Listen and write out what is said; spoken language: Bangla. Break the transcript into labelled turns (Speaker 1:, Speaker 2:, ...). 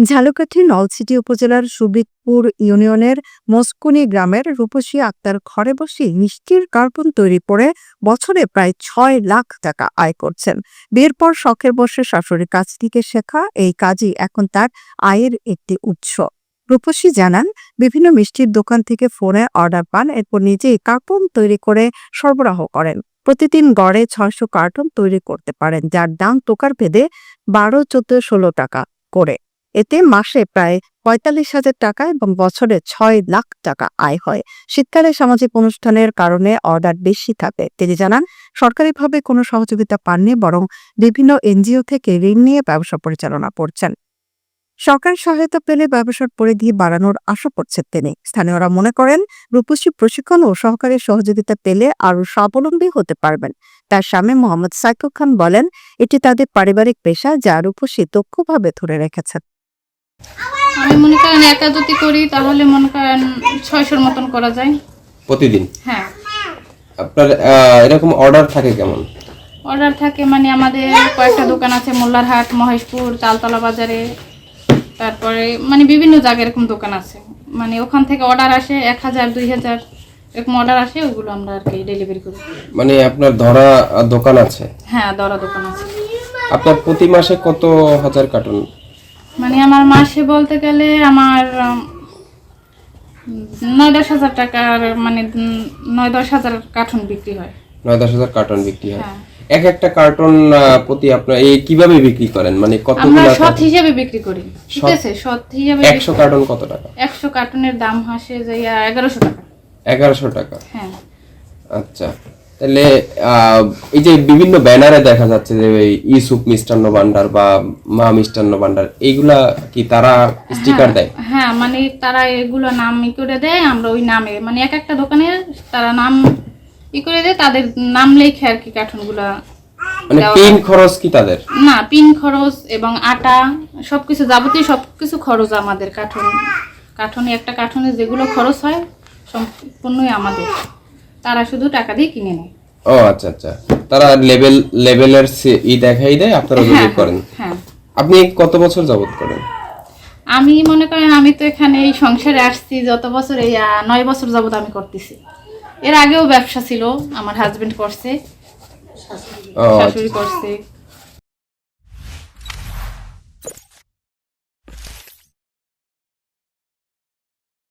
Speaker 1: ঝালকাঠি নলছিটি উপজেলার সুবিকপুর ইউনিয়নের মস্কুনি গ্রামের রূপসী আক্তার ঘরে বসে মিষ্টির কার্টুন তৈরি করে বছরে প্রায় ছয় লাখ টাকা আয় করছেন। বিয়ের পর শখের বসে শাশুড়ির কাছ থেকে শেখা এই কাজই এখন তার আয়ের একটি উৎস। রূপসী জানান, বিভিন্ন মিষ্টির দোকান থেকে ফোনে অর্ডার পান, এরপর নিজেই কার্টুন তৈরি করে সরবরাহ করেন। প্রতিদিন গড়ে ছয়শো কার্টুন তৈরি করতে পারেন, যার দাম টোকার ভেদে বারো, চোদ্দ, ষোলো টাকা করে। এতে মাসে প্রায় পঁয়তাল্লিশ হাজার টাকা এবং বছরে ছয় লাখ টাকা আয় হয়। শীতকালে সামাজিক অনুষ্ঠানের কারণে অর্ডার বেশি থাকে। তিনি জানান, সরকারিভাবে কোনো সহযোগিতা পাননি, বরং বিভিন্ন এনজিও থেকে ঋণ নিয়ে ব্যবসা পরিচালনা করছেন। সরকার সহায়তা পেলে ব্যবসার পরিধি বাড়ানোর আশা করছেন তিনি। স্থানীয়রা মনে করেন, রূপসী প্রশিক্ষণ ও সহকারী সহযোগিতা পেলে আরও স্বাবলম্বী হতে পারবেন। তার স্বামী মোহাম্মদ সাইকুল খান বলেন, এটি তাদের পারিবারিক পেশা যা রূপসী দক্ষভাবে ধরে রেখেছেন।
Speaker 2: আমি মনে করেন একা যদি করি তাহলে মনে করেন ছয়শোর মতন করা যায়।
Speaker 3: প্রতিদিন?
Speaker 2: হ্যাঁ।
Speaker 3: আপনার এরকম অর্ডার থাকে কেমন?
Speaker 2: অর্ডার থাকে মানে আমাদের কয়েকটা দোকান আছে মোল্লারহাট মহেশপুর তালতলা বাজারে তারপরে মানে বিভিন্ন জায়গায় এরকম দোকান আছে। মানে ওখান থেকে অর্ডার আসে এক হাজার দুই হাজার এরকম অর্ডার আসে ওগুলো আমরা আর কি ডেলিভারি করি।
Speaker 3: মানে আপনার ধরা দোকান আছে?
Speaker 2: হ্যাঁ দরা দোকান আছে।
Speaker 3: আপনার প্রতি মাসে কত হাজার কার্টুন
Speaker 2: মানে আমার মাসে বলতে গেলে আমার নয় দশ হাজার টাকার মানে নয় দশ হাজার কার্টুন বিক্রি হয়।
Speaker 3: নয় দশ হাজার কার্টুন বিক্রি হয়।
Speaker 2: হ্যাঁ।
Speaker 3: এক একটা কার্টুন প্রতি আপনার এই কীভাবে বিক্রি করেন? মানে
Speaker 2: আমরা
Speaker 3: কতগুলো
Speaker 2: সৎ হিসাবে বিক্রি করি ঠিক আছে? সৎ হিসাবে
Speaker 3: একশো কার্টুন কত টাকা?
Speaker 2: একশো কার্টুনের দাম হাসে যে এগারোশো টাকা।
Speaker 3: এগারোশো টাকা।
Speaker 2: হ্যাঁ।
Speaker 3: আচ্ছা। তাহলে এই যে বিভিন্ন ব্যানারে দেখা যাচ্ছে যে ইসুপ মিষ্টান্ন ভান্ডার বা মা মিষ্টান্ন ভান্ডার এইগুলা কি তারা স্টিকার দেয়?
Speaker 2: হ্যাঁ মানে তারা এগুলো নাম ই করে দেয় আমরা ওই নামে মানে এক একটা দোকানে তারা নাম ই করে দেয় তাদের নাম লেখে আর কি কার্টুনগুলো
Speaker 3: মানে পিন খরচ কি তাদের?
Speaker 2: না পিন খরচ এবং আটা সবকিছু যাবতীয় সবকিছু খরচ আমাদের কার্টুন কার্টুনে একটা কার্টুনে যেগুলো খরচ হয় সম্পূর্ণই আমাদের। তারা শুধু টাকা দিয়ে কিনে নেয়।
Speaker 3: ও আচ্ছা আচ্ছা। তারা লেভেল লেভেলের ই দেখাই দেয় আপনারা
Speaker 2: হ্যাঁ
Speaker 3: যদি করেন।
Speaker 2: হ্যাঁ
Speaker 3: আপনি কত বছর যাবত করেন?
Speaker 2: আমি মনে করেন আমি তো এখানে এই সংসারে আসছি যত বছর এই নয় বছর যাবত আমি করতেছি। এর আগেও ব্যবসা ছিল আমার হাজবেন্ড করছে
Speaker 3: ও আচ্ছা।
Speaker 2: শাশুড়ি করছে।